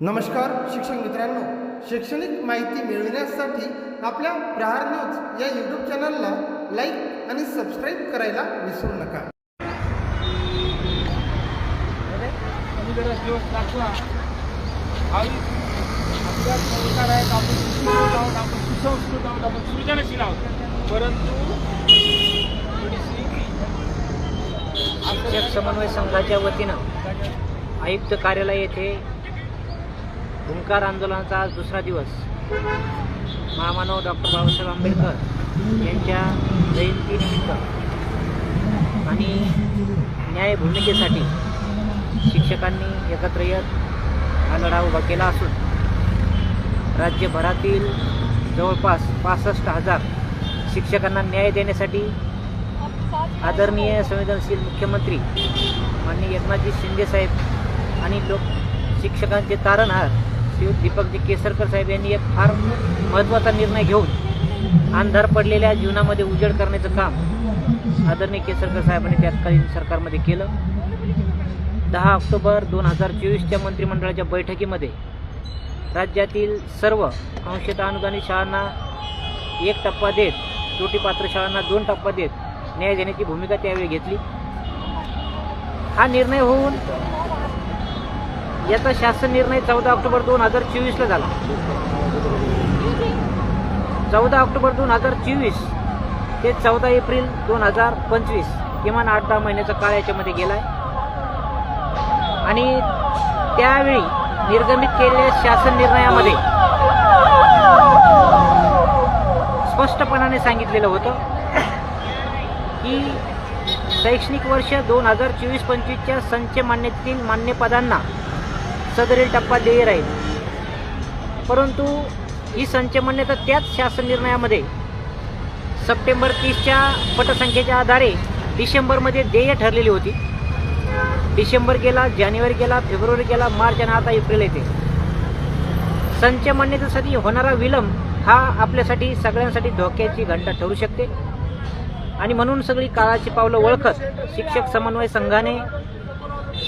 नमस्कार शिक्षक मित्रांनो. शैक्षणिक माहिती मिळविण्यासाठी आपल्या प्रहार न्यूज या यूट्यूब चॅनलला लाईक आणि सबस्क्राईब करायला विसरू नका. सृजनशील आहोत. परंतु समन्वय संघाच्या वतीनं आयुक्त कार्यालय येथे हुंकार आंदोलनाचा आज दुसरा दिवस. महामानव डॉक्टर बाबासाहेब आंबेडकर यांच्या जयंतीनिमित्त आणि न्याय भूमिकेसाठी शिक्षकांनी एकत्र येत हा लढा उभा केला असून राज्यभरातील जवळपास पासष्ट हजार शिक्षकांना न्याय देण्यासाठी आदरणीय संवेदनशील मुख्यमंत्री माननीय एकनाथजी शिंदेसाहेब आणि लोक शिक्षकांचे तारणहार सचिव दीपकजी केसरकर साहेब यांनी एक फार महत्त्वाचा निर्णय घेऊन अंधार पडलेल्या जीवनामध्ये उजेड करण्याचं काम आदरणीय केसरकर साहेबांनी तत्कालीन सरकारमध्ये केलं. दहा ऑक्टोबर दोन हजार चोवीसच्या मंत्रिमंडळाच्या बैठकीमध्ये राज्यातील सर्व अंशत अनुदानित शाळांना एक टप्पा देत त्रुटीपात्र शाळांना दोन टप्पा देत न्याय देण्याची भूमिका त्यावेळी घेतली. हा निर्णय होऊन याचा शासन निर्णय चौदा ऑक्टोबर दोन हजार चोवीसला झाला. चौदा ऑक्टोबर दोन हजार चोवीस ते चौदा एप्रिल दोन हजार पंचवीस किमान आठ दहा महिन्याचा काळ याच्यामध्ये गेलाय. आणि त्यावेळी निर्गमित केलेल्या शासन निर्णयामध्ये स्पष्टपणाने सांगितलेलं होतं की शैक्षणिक वर्ष दोन हजार चोवीस पंचवीसच्या संच मान्यतेतील मान्यपदांना सदरील टप्पा देय राहील. परंतु ही संचमान्यता त्याच शासन निर्णयामध्ये सप्टेंबर तीसच्या पटसंख्येच्या आधारे डिसेंबरमध्ये देय ठरलेली होती. डिसेंबर गेला जानेवारी गेला फेब्रुवारी गेला मार्च आणि आता एप्रिल येते. संच मान्यतेसाठी होणारा विलंब हा आपल्यासाठी सगळ्यांसाठी धोक्याची घंटा ठरू शकते. आणि म्हणून सगळी काळाची पावलं ओळखत शिक्षक समन्वय संघाने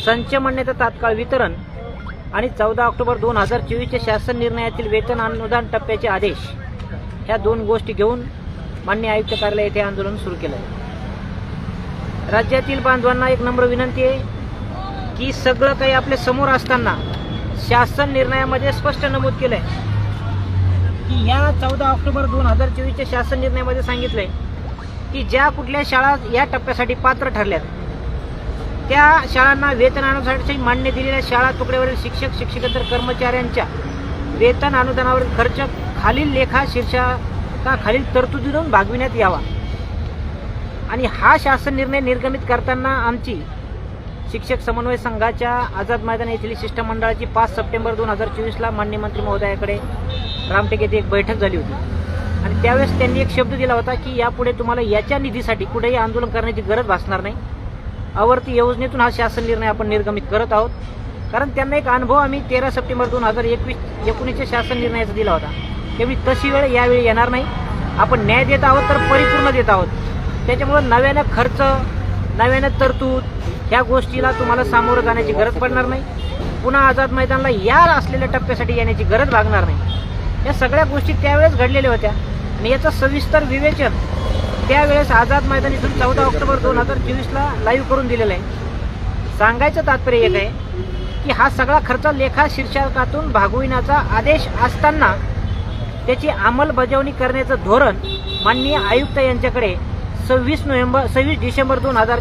संच मान्यता तात्काळ वितरण आणि चौदा ऑक्टोबर दोन हजार चोवीसच्या शासन निर्णयातील वेतन अनुदान टप्प्याचे आदेश ह्या दोन गोष्टी घेऊन मान्य आयुक्त कार्यालय येथे आंदोलन सुरू केलं आहे राज्यातील बांधवांना एक नम्र विनंती आहे की सगळं काही आपल्यासमोर असताना शासन निर्णयामध्ये स्पष्ट नमूद केलं आहे की या चौदा ऑक्टोबर दोन हजार चोवीसच्या शासन निर्णयामध्ये सांगितलंय की ज्या कुठल्या शाळा या टप्प्यासाठी पात्र ठरल्यात त्या शाळांना वेतन अनुदानासाठी मान्य दिलेल्या शाळा तुकड्यावरील शिक्षक शिक्षकेतर कर्मचाऱ्यांच्या वेतन अनुदानावरील खर्च खालील लेखा शीर्षकाखालील तरतुदीतून भागविण्यात यावा. आणि हा शासन निर्णय निर्गमित करताना आमची शिक्षक समन्वय संघाच्या आझाद मैदान येथील शिष्टमंडळाची पाच सप्टेंबर दोन हजार चोवीसला मान्य मंत्री महोदयाकडे रामटेक येथे एक बैठक झाली होती. आणि त्यावेळेस त्यांनी एक शब्द दिला होता की यापुढे तुम्हाला याच्या निधीसाठी कुठेही आंदोलन करण्याची गरज भासणार नाही. आवर्ती योजनेतून हा शासन निर्णय आपण निर्गमित करत आहोत. कारण त्यांना एक अनुभव आम्ही तेरा सप्टेंबर दोन हजार एकवीस एकोणीसच्या शासन निर्णयाचा दिला होता. त्यावेळी तशी वेळ यावेळी येणार नाही. आपण न्याय देत आहोत तर परिपूर्ण देत आहोत. त्याच्यामुळं नव्यानं खर्च नव्यानं तरतूद ह्या गोष्टीला तुम्हाला सामोरं जाण्याची गरज पडणार नाही. पुन्हा आझाद मैदानला या असलेल्या टप्प्यासाठी येण्याची गरज लागणार नाही. या सगळ्या गोष्टी त्यावेळेस घडलेल्या होत्या. आणि याचं सविस्तर विवेचन त्यावेळेस आझाद मैदान इथून चौदा ऑक्टोबर दोन हजार चोवीसला लाईव्ह करून दिलेलं आहे. सांगायचं तात्पर्य एक आहे की हा सगळा खर्च लेखा शीर्षकातून भागविण्याचा आदेश असताना त्याची अंमलबजावणी करण्याचं धोरण माननीय आयुक्त यांच्याकडे सव्वीस नोव्हेंबर सव्वीस डिसेंबर दोन हजार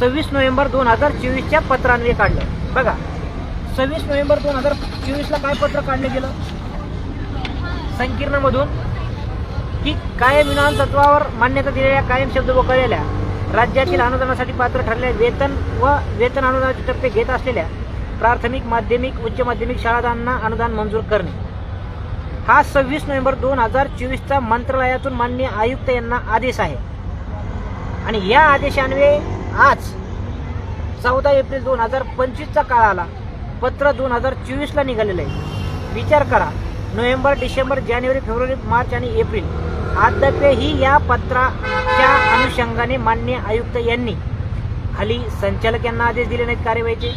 सव्वीस नोव्हेंबर दोन हजार चोवीसच्या पत्रान्वये काढलं. बघा सव्वीस नोव्हेंबर दोन हजार चोवीसला काय पत्र काढलं गेलं? संकीर्णमधून की कायम विमान तत्वावर मान्यता दिलेल्या कायम शब्द वगळलेल्या राज्यातील अनुदानासाठी पात्र ठरलेल्या वेतन व वेतन अनुदानाचे टप्पे घेत असलेल्या प्राथमिक माध्यमिक उच्च माध्यमिक शाळांना अनुदान मंजूर करणे. हा सव्वीस नोव्हेंबर दोन हजार चोवीसचा मंत्रालयातून मान्य आयुक्त यांना आदेश आहे. आणि या आदेशान्वये आज चौदा एप्रिल दोन हजार पंचवीसचा काळ आला पत्र दोन हजार चोवीसला निघालेलं आहे. विचार करा. नोव्हेंबर डिसेंबर जानेवारी फेब्रुवारी मार्च आणि एप्रिल अद्यापही या पत्राच्या अनुषंगाने मान्य आयुक्त यांनी खाली संचालक यांना आदेश दिले नाहीत कार्यवाहीचे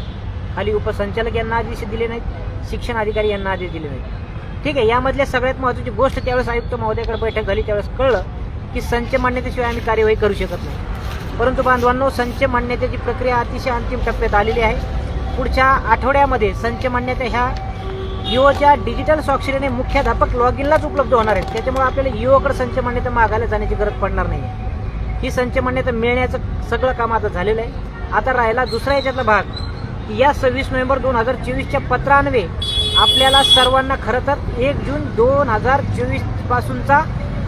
खाली उपसंचालक यांना आदेश दिले नाहीत शिक्षण अधिकारी यांना आदेश दिले नाहीत. ठीक आहे यामधल्या सगळ्यात महत्त्वाची गोष्ट त्यावेळेस आयुक्त महोदयाकडे बैठक झाली त्यावेळेस कळलं की संच मान्यतेशिवाय आम्ही कार्यवाही करू शकत नाही. परंतु बांधवांनो संच मान्यतेची प्रक्रिया अतिशय अंतिम टप्प्यात आलेली आहे. पुढच्या आठवड्यामध्ये संच मान्यता ह्या इओच्या डिजिटल स्वाक्षरीने मुख्याध्यापक लॉग इनलाच उपलब्ध होणार आहेत. त्याच्यामुळे आपल्याला इओकडे संच मान्यता मागायला जाण्याची गरज पडणार नाही. ही संच मान्यता मिळण्याचं सगळं काम आता झालेलं आहे. आता राहिला दुसरा याच्यातला भाग. की या सव्वीस नोव्हेंबर दोन हजार चोवीसच्या पत्रान्वये आपल्याला सर्वांना खरं तर एक जून दोन हजार चोवीसपासूनचा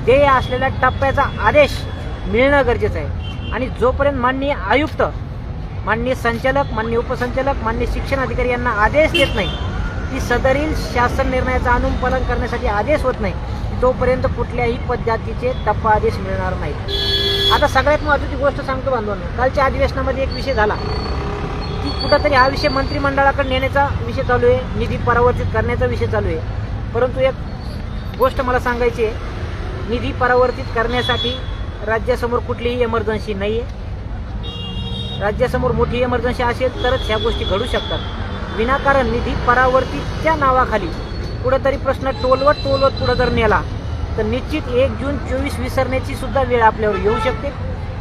ध्येय देय असलेल्या टप्प्याचा आदेश मिळणं गरजेचं आहे. आणि जोपर्यंत माननीय आयुक्त माननीय संचालक माननीय उपसंचालक माननीय शिक्षण अधिकारी यांना आदेश देत नाही की सदरील शासन निर्णयाचं अनुपालन करण्यासाठी आदेश होत नाही. तोपर्यंत कुठल्याही पद्धतीचे टप्पा आदेश मिळणार नाहीत. आता सगळ्यात महत्त्वाची गोष्ट सांगतो बांधवांनो. कालच्या अधिवेशनामध्ये एक विषय झाला. की कुठंतरी हा विषय मंत्रिमंडळाकडे नेण्याचा विषय चालू आहे. निधी परावर्तित करण्याचा विषय चालू आहे. परंतु एक गोष्ट मला सांगायची आहे. निधी परावर्तित करण्यासाठी राज्यासमोर कुठलीही इमर्जन्सी नाही आहे राज्यासमोर मोठी इमर्जन्सी असेल तरच ह्या गोष्टी घडू शकतात. विनाकारण निधी परावर्तितच्या नावाखाली. कुठंतरी प्रश्न टोलवत टोलवत पुढं जर नेला तर निश्चित एक जून चोवीस विसरण्याची सुद्धा वेळ आपल्यावर येऊ शकते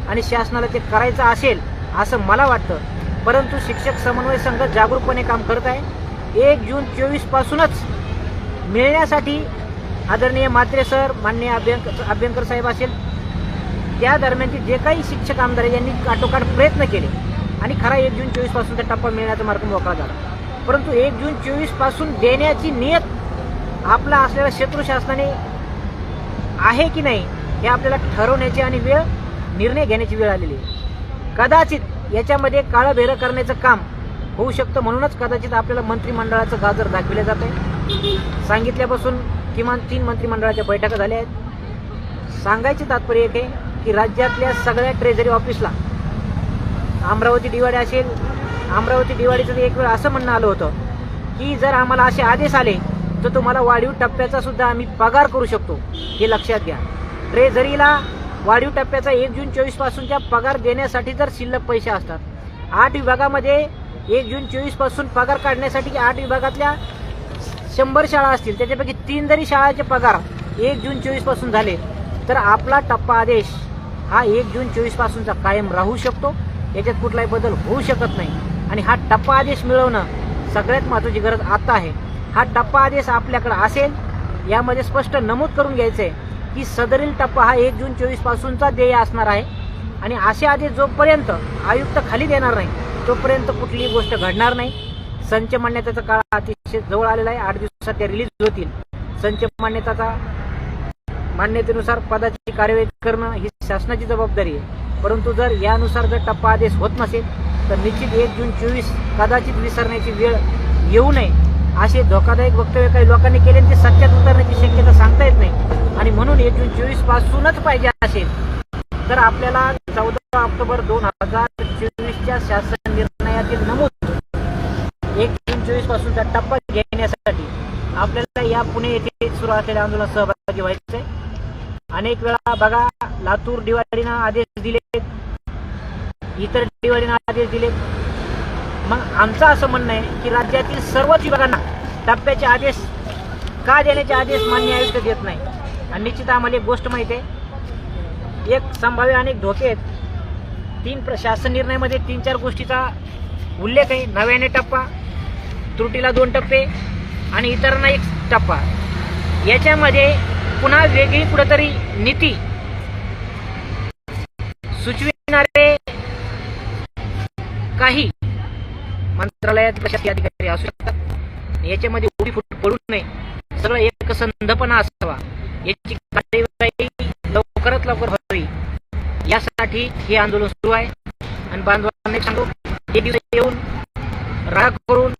आणि शासनाला ते करायचं असेल असं मला वाटतं. परंतु शिक्षक समन्वय संघ जागरूकपणे काम करत आहे. एक जून चोवीस पासूनच मिळण्यासाठी आदरणीय मात्रे सर माननीय अभ्यंकर अभ्यंकर साहेब असेल. त्या दरम्यानचे जे काही शिक्षक आमदार यांनी काटोकाट प्रयत्न केले. आणि खरा एक जून चोवीसपासून त्या टप्पा मिळण्याचा मार्ग मोकळा झाला. परंतु एक जून चोवीसपासून देण्याची नियत आपला असलेल्या शत्रू शासनाने आहे की नाही हे आपल्याला ठरवण्याची आणि वेळ निर्णय घेण्याची वेळ आलेली आहे. कदाचित याच्यामध्ये काळभेरं करण्याचं काम होऊ शकतं म्हणूनच कदाचित आपल्याला मंत्रिमंडळाचं गाजर दाखविलं जात आहे. सांगितल्यापासून किमान तीन मंत्रिमंडळाच्या बैठका झाल्या आहेत. सांगायचे तात्पर्य एक आहे की राज्यातल्या सगळ्या ट्रेझरी ऑफिसला अमरावती दिवाळी असेल अमरावती दिवाळीचं एक वेळ असं म्हणणं आलं होतं की जर आम्हाला असे आदेश आले तर तुम्हाला वाढीव टप्प्याचा सुद्धा आम्ही पगार करू शकतो. हे लक्षात घ्या. ट्रेझरीला वाढीव टप्प्याचा एक जून चोवीस पासूनच्या पगार देण्यासाठी जर शिल्लक पैसे असतात आठ विभागामध्ये एक जून चोवीसपासून पगार काढण्यासाठी आठ विभागातल्या शंभर शाळा असतील त्याच्यापैकी तीन जरी शाळाचे पगार एक जून चोवीसपासून झाले तर आपला टप्पा आदेश हा एक जून चोवीस पासूनचा कायम राहू शकतो. याच्यात कुठलाही बदल होऊ शकत नाही. आणि हा टप्पा आदेश मिळवणं सगळ्यात महत्त्वाची गरज आता आहे. हा टप्पा आदेश आपल्याकडे असेल यामध्ये स्पष्ट नमूद करून घ्यायचं आहे की सदरील टप्पा हा एक जून चोवीस पासूनचा देय असणार आहे आणि असे आदेश जोपर्यंत आयुक्त खाली देणार नाही तोपर्यंत कुठलीही गोष्ट घडणार नाही. संच मान्यतेचा काळ अतिशय जवळ आलेला आहे. आठ दिवसात त्या रिलीज होतील. संच मान्यताचा मान्यतेनुसार पदाची कार्यवाही करणं ही शासनाची जबाबदारी आहे. परंतु जर यानुसार जर टप्पा आदेश होत नसेल तर निश्चित एक जून चोवीस कदाचित विसरण्याची वेळ येऊ नये. असे धोकादायक वक्तव्य काही लोकांनी केले ते सत्यात उतरण्याची शक्यता सांगता येत नाही. आणि म्हणून एक जून चोवीस पासूनच पाहिजे असेल. तर आपल्याला चौदा ऑक्टोबर दोन हजार चोवीसच्या शासन निर्णयातील नमूद एक जून चोवीस पासूनचा टप्पा घेण्यासाठी आपल्याला या पुणे येथे सुरू असलेल्या आंदोलनात सहभागी व्हायचं आहे अनेक वेळा बघा लातूर दिवाळीनं आदेश दिले इतर दिवाळीनं आदेश दिले. मग आमचं असं म्हणणं आहे की राज्यातील सर्वच विभागांना टप्प्याचे आदेश का देण्याचे आदेश मान्य आयुक्त देत नाही. आणि निश्चित आम्हाला एक गोष्ट माहिती आहे. एक संभाव्य अनेक धोके आहेत. तीन प्रशासन निर्णयामध्ये तीन चार गोष्टीचा उल्लेख आहे. नव्याने टप्पा त्रुटीला दोन टप्पे आणि इतरांना एक टप्पा. याच्यामध्ये पुन्हा वेगळी कुठेतरी नीती सुचविणारे नाही. मंत्रालयात प्रशासकीय अधिकारी असू शकतात. याच्यामध्ये उडी फुट पडू नये. सगळं एक संधपणा असावा. याची कार्यवाही लवकरात लवकर व्हावी. यासाठी हे आंदोलन सुरू आहे. आणि बांधवांना सांगतो एक दिवस येऊन राग करून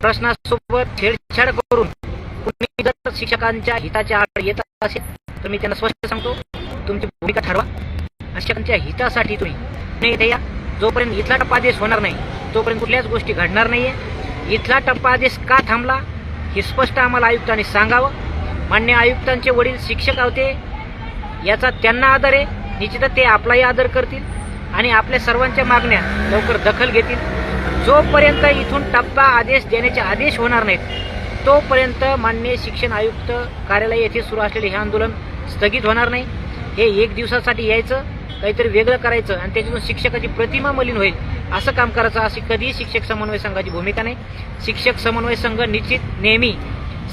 प्रश्नासोबत छेडछाड करून कुणी जर शिक्षकांच्या हिताच्या आड येत असेल तर मी त्यांना स्पष्ट सांगतो तुमची भूमिका ठरवा. आणि शिक्षकांच्या हितासाठी तुम्ही इथे या जोपर्यंत इथला टप्पा आदेश होणार नाही तोपर्यंत कुठल्याच गोष्टी घडणार नाहीये. इथला टप्पा आदेश का थांबला हे स्पष्ट आम्हाला आयुक्तांनी सांगावं. मान्य आयुक्तांचे वडील शिक्षक होते याचा त्यांना आदर आहे निश्चितच ते आपलाही आदर करतील आणि आपल्या सर्वांच्या मागण्या लवकर दखल घेतील. जोपर्यंत इथून टप्पा आदेश देण्याचे आदेश होणार नाहीत तोपर्यंत मान्य शिक्षण आयुक्त कार्यालय येथे सुरू असलेले हे आंदोलन स्थगित होणार नाही. हे एक दिवसासाठी यायचं. काहीतरी वेगळं करायचं आणि त्याच्यातून शिक्षकाची प्रतिमा मलिन होईल. असं काम करायचं. अशी कधीही शिक्षक समन्वय संघाची भूमिका नाही. शिक्षक समन्वय संघ निश्चित नेहमी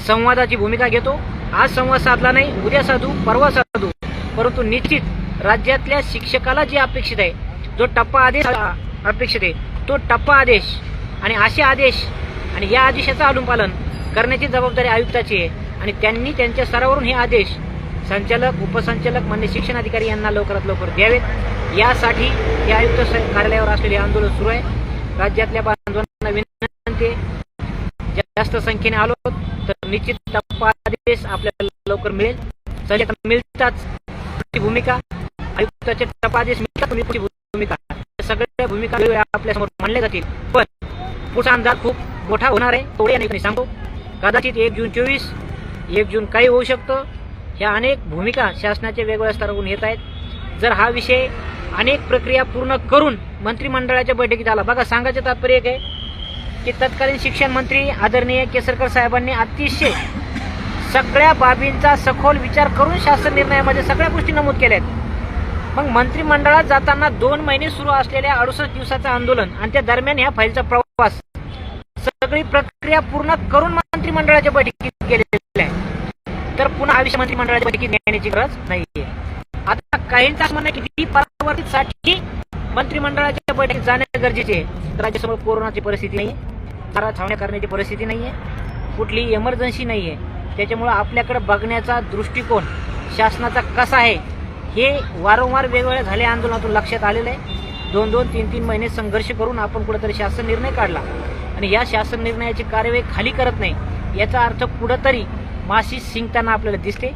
संवादाची भूमिका घेतो. आज संवाद साधला नाही उद्या साधू परवा साधू. परंतु निश्चित राज्यातल्या शिक्षकाला जे अपेक्षित आहे जो टप्पा आदेश अपेक्षित आहे तो टप्पा आदेश आणि असे आदेश आणि या आदेशाचं अनुपालन करण्याची जबाबदारी आयुक्ताची आहे. आणि त्यांनी त्यांच्या स्तरावरून हे आदेश संचालक उपसंचालक मान्य शिक्षण अधिकारी यांना लवकरात लवकर द्यावेत यासाठी हे आयुक्त कार्यालयावर असलेले आंदोलन सुरू आहे. राज्यातल्या बांधवांना विनंती जास्त संख्येने आलो तर निश्चित तपास आपल्याला लवकर मिळेल. संचालक मिळताच भूमिका आयुक्ताचे तपास मिळतात भूमिका. या सगळ्या भूमिका आपल्यासमोर आपल्यासमोर मांडल्या जातील. पण पुढचा अंदाज खूप मोठा होणार आहे थोडे या सांगतो कदाचित एक जून चोवीस एक जून काही होऊ शकतं. ह्या अनेक भूमिका शासनाच्या वेगवेगळ्या स्तरावरून येत आहेत. जर हा विषय अनेक प्रक्रिया पूर्ण करून मंत्रिमंडळाच्या बैठकीत आला बघा सांगायचं तात्पर्य एक आहे की तत्कालीन शिक्षण मंत्री आदरणीय केसरकर साहेबांनी अतिशय सगळ्या बाबींचा सखोल विचार करून शासन निर्णयामध्ये सगळ्या गोष्टी नमूद केल्या आहेत. मग मंत्रिमंडळात जाताना दोन महिने सुरू असलेल्या अडुसष्ट दिवसाचं आंदोलन आणि त्या दरम्यान ह्या फाईलचा प्रवास सगळी प्रक्रिया पूर्ण करून मंत्रिमंडळाच्या बैठकीत गेलेल्या आहे. पुन्हा आयुष्य मंत्रिमंडळाच्या बैठकीत नेण्याची गरज नाहीये. आता काहींचा म्हणणं आहे की परावर्तीसाठी मंत्रिमंडळाच्या बैठकीत जाणे गरजेचे राज्यासमोर कोरोनाची परिस्थिती नाही चारा छावण्या करण्याची परिस्थिती नाहीये कुठली इमर्जन्सी नाहीये. त्याच्यामुळं आपल्याकडे बघण्याचा दृष्टिकोन शासनाचा कसा आहे हे वारंवार वेगवेगळ्या झाले आंदोलनातून लक्षात आलेलं आहे. दोन दोन तीन तीन महिने संघर्ष करून आपण कुठेतरी शासन निर्णय काढला. आणि या शासन निर्णयाची कार्यवाही खाली करत नाही याचा अर्थ कुठंतरी माशी शिंकताना आपल्याला दिसते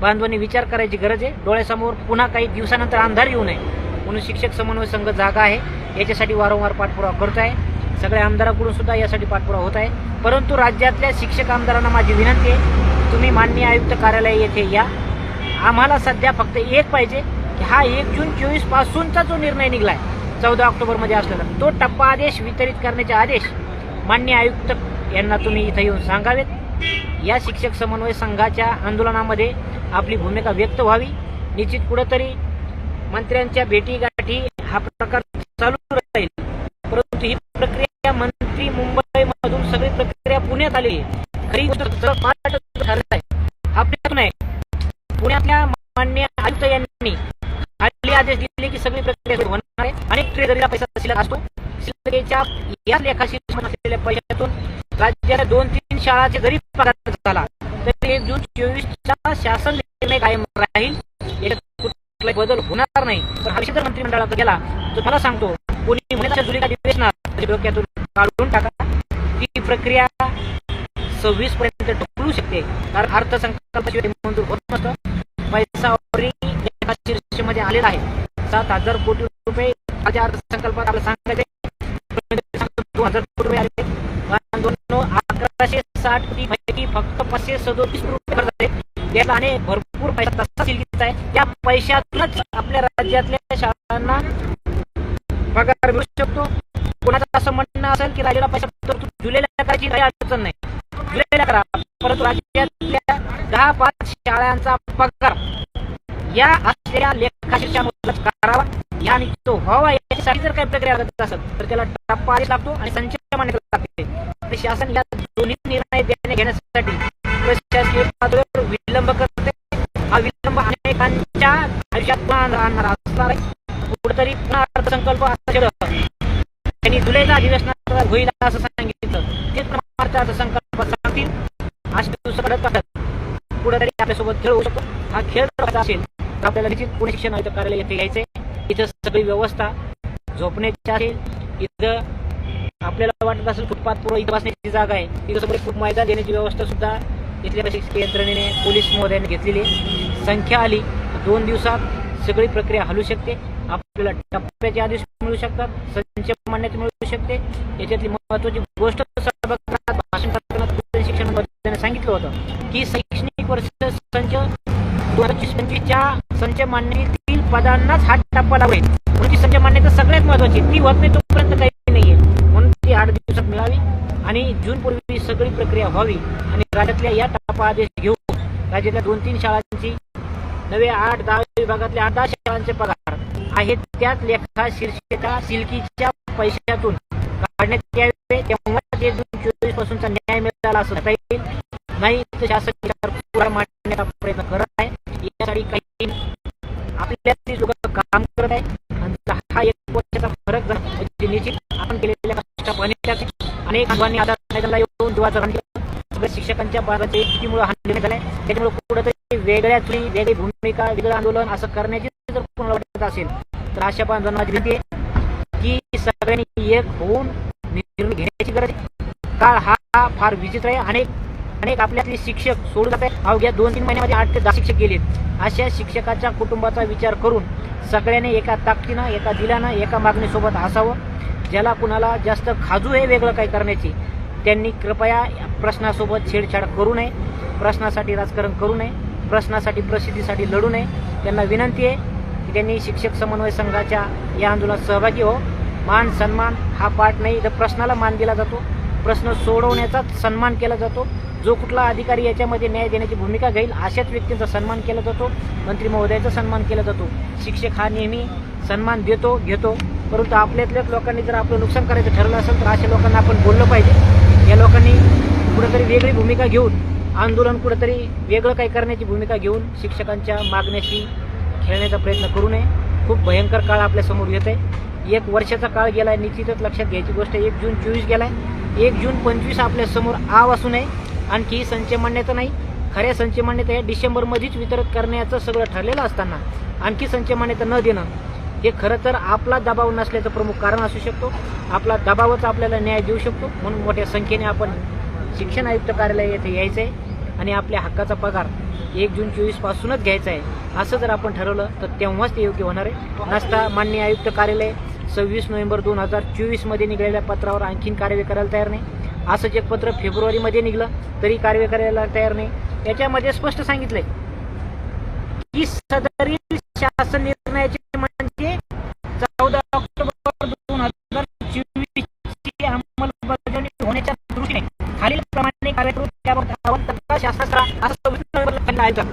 बांधवांनी विचार करायची गरज आहे. डोळ्यासमोर पुन्हा काही दिवसानंतर अंधार येऊ नये. म्हणून शिक्षक समन्वय संघ जागा आहे. याच्यासाठी वारंवार पाठपुरावा करत आहे. सगळ्या आमदाराकडून सुद्धा यासाठी पाठपुरावा होत आहे. परंतु राज्यातल्या शिक्षक आमदारांना माझी विनंती आहे. तुम्ही माननीय आयुक्त कार्यालय येथे या. आम्हाला सध्या फक्त एक पाहिजे की हा एक जून चोवीस पासूनचा जो निर्णय निघलाय चौदा ऑक्टोबरमध्ये असलेला तो टप्पा आदेश वितरित करण्याचे आदेश मान्य आयुक्त यांना तुम्ही इथं येऊन सांगावेत. या शिक्षक समन्वय संघाच्या आंदोलनामध्ये आपली भूमिका व्यक्त व्हावी. निश्चित कुठंतरी मंत्र्यांच्या भेटीगाठी हा प्रकार चालू राहील. परंतु ही प्रक्रिया मंत्री मुंबईमधून सगळी प्रक्रिया पुण्यात आलेली खरी आहे हा आहे पुण्यातल्या मान्य आयुक्त यांनी खाली आदेश दिले की सगळी प्रक्रिया होणार आहे. अनेक ट्रेजरीला पैसा असतो. या लेखाशी असलेल्या पैशातून राज्याच्या दोन तीन शाळाचे जरी पगार झाला. तरी एक जून चोवीसचा शासन निर्णय कायम राहील. कुठलाही बदल होणार नाही. पण हा विषय जर गेला तर मला सांगतो कोणी महिन्याच्या जुलीला दिवेशणार डोक्यातून काढून टाका. ती प्रक्रिया सव्वीस पर्यंत ढकलू शकते. कारण अर्थसंकल्पाशिवाय मंजूर होत नसतं. पैसा already आलेला आहे. सात हजार कोटी रुपये आजच्या अर्थसंकल्पात आपल्याला सांगायचे दोन हजार कोटी रुपये आले बांधवांनो, अकराशे साठ कोटी पैकी फक्त पाचशे सदोतीस रुपये खर्च झाले त्याला अनेक भरपूर पैसा तसा शिल्लक आहे. त्या पैशातूनच आपल्या राज्यातल्या शाळांना पगार मिळू शकतो. कोणाचं असं म्हणणं असेल की राज्याला पैसा तर तू जुलैला करायची काही अडचण नाही. जुलैला करा. परंतु राज्यातल्या दहा पाच शाळांचा पगार या असलेल्या लेखाशीच्या करावा. या आणि तो व्हावा याच्यासाठी जर काही प्रक्रिया करत असेल तर त्याला टप्पा आदेश लागतो आणि संच मान्यता लागते शासन या दोन्ही प्रशासकीय पातळीवर विलंब करते. हा विलंब अनेकांच्या आयुष्यात पुन्हा आणणार असणार आहे. कुठेतरी पुन्हा अर्थसंकल्प त्यांनी जुलैला अधिवेशनात होईल असं सांगितलं. तेच प्रमाणाचा अर्थसंकल्प सांगतील. अशा दिवस घडत राहतात कुठेतरी आपल्यासोबत खेळ होऊ शकतो. हा खेळ करायचा असेल तर आपल्याला निश्चित पुणे शिक्षण आयुक्त कार्यालय येथे यायचंय. इथं सगळी व्यवस्था झोपण्याची असेल इथं आपल्याला वाटत असेल फुटपाथ पुढे इथं बसण्याची जागा आहे. तिथं समोर खूप मैदान देण्याची व्यवस्था सुद्धा इथल्या प्रशिक्षक यंत्रणेने पोलीस महोदयाने घेतलेली आहे. संख्या आली दोन दिवसात सगळी प्रक्रिया हलू शकते. आपल्याला टप्प्याचे आदेश मिळू शकतात संच मान्यता मिळू शकते. याच्यातली महत्वाची गोष्ट सभागृहात भाषण करताना शिक्षण मंत्र्यांनी सांगितलं होतं की शैक्षणिक वर्ष संच दोन हजार पंचवीसच्या संच मान्यतील पदांनाच हा टप्पा लावेल म्हणजे संच मान्यता सगळ्यात महत्वाची ती होत नाही तोपर्यंत दिवसात मिळावी आणि जूनपूर्वी सगळी प्रक्रिया व्हावी आणि राज्यातल्या या टप्पा आदेश घेऊन राज्यातल्या दोन तीन शाळांची नवे आठ दहा विभागातल्या आठ दहा शाळांचे पगार आहेत. त्याच लेखा शीर्षिका सिल्कीच्या पैशातून काढण्यात यावे. तेव्हा ते जून चोवीस पासूनचा न्याय मिळाला असं नाही तर शासन यावर पुरा मांडण्याचा प्रयत्न करत आहे यासाठी काही आपल्या लोक काम करत आहे आणि हा एक वर्षाचा फरक जर म्हणजे निश्चित आपण केलेल्या कष्टापाणी त्याचे अनेक आता मैदानाला येऊन जीवाचं केलं शिक्षकांच्या बाजाचे एकीमुळे त्याच्यामुळे कुठेतरी वेगळ्या चुरी वेगळी भूमिका वेगळं आंदोलन असं करण्याची जर कोणाला वाटत असेल तर अशा बांधवांना माझी विनंती आहे की सगळ्यांनी एक होऊन निर्णय घेण्याची गरज आहे. काळ हा हा फार विचित्र आहे. अनेक अनेक आपल्यातले शिक्षक सोडून जात आहेत. अवघ्या दोन तीन महिन्यामध्ये आठ ते दहा शिक्षक गेलेत. अशा शिक्षकाच्या कुटुंबाचा विचार करून सगळ्यांनी एका ताकदीनं एका दिलानं एका मागणीसोबत असावं. ज्याला कुणाला जास्त खाजू आहे वेगळं काही करण्याची त्यांनी कृपया या प्रश्नासोबत छेडछाड करू नये प्रश्नासाठी राजकारण करू नये प्रश्नासाठी प्रसिद्धीसाठी लढू नये. त्यांना विनंती आहे की त्यांनी शिक्षक समन्वय संघाच्या या आंदोलनात सहभागी हो. मान सन्मान हा पाठ नाही तर प्रश्नाला मान दिला जातो. प्रश्न सोडवण्याचाच सन्मान केला जातो. जो कुठला अधिकारी याच्यामध्ये न्याय देण्याची भूमिका घेईल अशाच व्यक्तींचा सन्मान केला जातो. मंत्री महोदयाचा सन्मान केला जातो. शिक्षक हा नेहमी सन्मान देतो घेतो. परंतु आपल्यातल्याच लोकांनी जर आपलं नुकसान करायचं ठरवलं असेल तर अशा लोकांना आपण बोललं पाहिजे. या लोकांनी कुठंतरी वेगळी भूमिका घेऊन आंदोलन कुठंतरी वेगळं काही करण्याची भूमिका घेऊन शिक्षकांच्या मागण्याशी खेळण्याचा प्रयत्न करू नये. खूप भयंकर काळ आपल्यासमोर येत आहे एक वर्षाचा काळ गेला आहे निश्चितच लक्षात घ्यायची गोष्ट एक जून चोवीस गेला आहे एक जून पंचवीस आपल्यासमोर आव असू नये. आणखी ही संचय मान्यता नाही. खऱ्या संचय मान्यता हे डिसेंबरमध्येच वितरित करण्याचं सगळं ठरलेलं असताना आणखी संचय मान्यता न देणं हे खरं तर आपला दबाव नसल्याचं प्रमुख कारण असू शकतो. आपला दबावच आपल्याला न्याय देऊ शकतो. म्हणून मोठ्या संख्येने आपण शिक्षण आयुक्त कार्यालय येथे यायचं आहे आणि आपल्या हक्काचा पगार एक जून चोवीस पासूनच घ्यायचा आहे. असं जर आपण ठरवलं तर तेव्हाच ते योग्य होणार आहे. नसता मान्य आयुक्त कार्यालय सव्वीस नोव्हेंबर दोन हजार चोवीसमध्ये निघालेल्या पत्रावर आणखीन कार्यवाही करायला तयार नाही. असंच एक पत्र फेब्रुवारीमध्ये निघलं तरी कार्यवाही करायला तयार नाही. याच्यामध्ये स्पष्ट सांगितलंय की सदरील शासन निर्णयाचे म्हणजे चौदा ऑक्टोबर दोन हजार चोवीस ची अंमलबजावणी होण्याच्या दृष्टीने खालील प्रमाणे कार्यक्रम त्यावर अहवाल तत्काळ असं सव्वीस नोव्हेंबरला आयोजन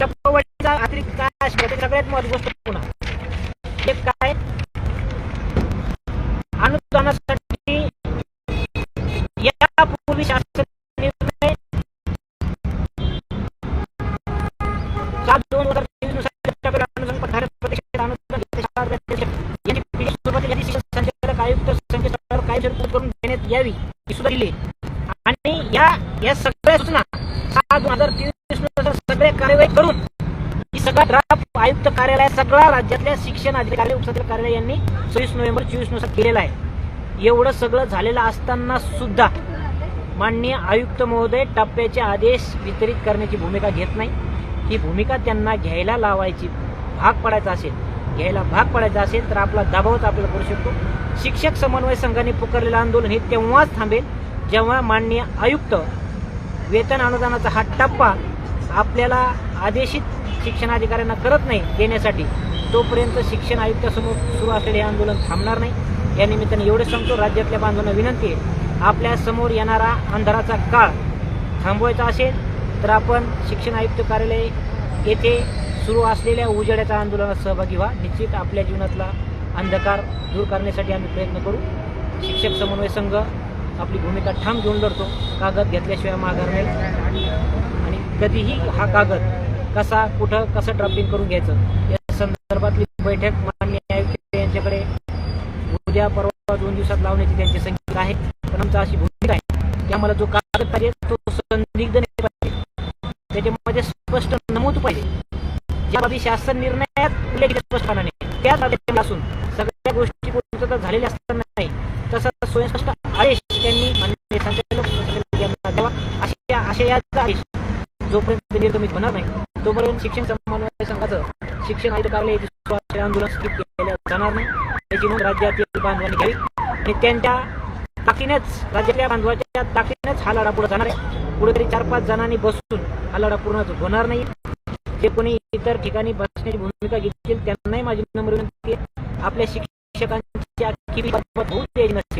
ते सगळ्यात महत्त्वाची गोष्ट पहिले. दिली आणि या या सगळ्या सूचना सात दोन हजार तेवीस कार्यवाही करून सगळा ड्राफ्ट आयुक्त कार्यालय सगळा राज्यातल्या शिक्षण अधिकारी उपसचिव कार्यालय यांनी सव्वीस नोव्हेंबर चोवीसनुसार केलेला आहे. एवढं सगळं झालेलं असताना सुद्धा माननीय आयुक्त महोदय टप्प्याचे आदेश वितरित करण्याची भूमिका घेत नाही. ही भूमिका त्यांना घ्यायला लावायची भाग पडायचा असेल घ्यायला भाग पडायचा असेल तर आपला दबावच आपल्याला करू शकतो. शिक्षक समन्वय संघाने पुकारलेलं आंदोलन हे तेव्हाच थांबेल जेव्हा माननीय आयुक्त वेतन अनुदानाचा हा टप्पा आपल्याला आदेशित शिक्षणाधिकाऱ्यांना करत नाही देण्यासाठी तोपर्यंत शिक्षण आयुक्तासमोर सुरू असलेले हे आंदोलन थांबणार नाही. या निमित्ताने एवढंच सांगतो राज्यातल्या बांधवांना विनंती आहे आपल्यासमोर येणारा अंधाराचा काळ थांबवायचा असेल तर आपण शिक्षण आयुक्त कार्यालय येथे सुरू असलेल्या उजेड्याच्या आंदोलनात सहभागी व्हा. निश्चित आपल्या जीवनातला अंधकार दूर करण्यासाठी आम्ही प्रयत्न करू. शिक्षक समन्वय संघ आपली भूमिका ठाम घेऊन लढतो कागद घेतल्याशिवाय माघार नाही. आणि कधीही हा कागद कसा कुठं कसं ड्राफ्टिंग करून घ्यायचं या संदर्भातली बैठक मान्य आयुक्त यांच्याकडे उद्या परवा दोन दिवसात लावण्याची त्यांची संख्या आहे. पण आमचा अशी भूमिका आहे की आम्हाला जो कागद पाहिजे तो संदिग्ध नाही पाहिजे. त्याच्यामध्ये स्पष्ट नमूद पाहिजे. ज्या बाबी शासन निर्णयात उल्लेख स्पष्टपणाने त्याच असून सगळ्या गोष्टी पूर्तता झालेल्या असताना नाही तसा स्वयंस्पष्ट आदेश त्यांनी मान्य संचालक द्यावा अशा आशयाचा आदेश जोपर्यंत निर्गमित होणार नाही तोपर्यंत शिक्षण समन्वय संघाचं शिक्षण आयुक्त आंदोलन स्किप केलं जाणार नाही. याची नोंद राज्यातील बांधवांनी घ्यावी. आणि त्यांच्या ताकीनेच राज्यातल्या बांधवाच्या ताकीनेच हा लढा पुढे जाणार आहे. कुठेतरी चार पाच जणांनी बसून हा लढा पूर्ण होणार नाही. जे कोणी इतर ठिकाणी बसण्याची भूमिका घेतील त्यांनाही माझी नम्र विनंती आपल्या शिक्षकांच्या किती होऊ द्यायची नसते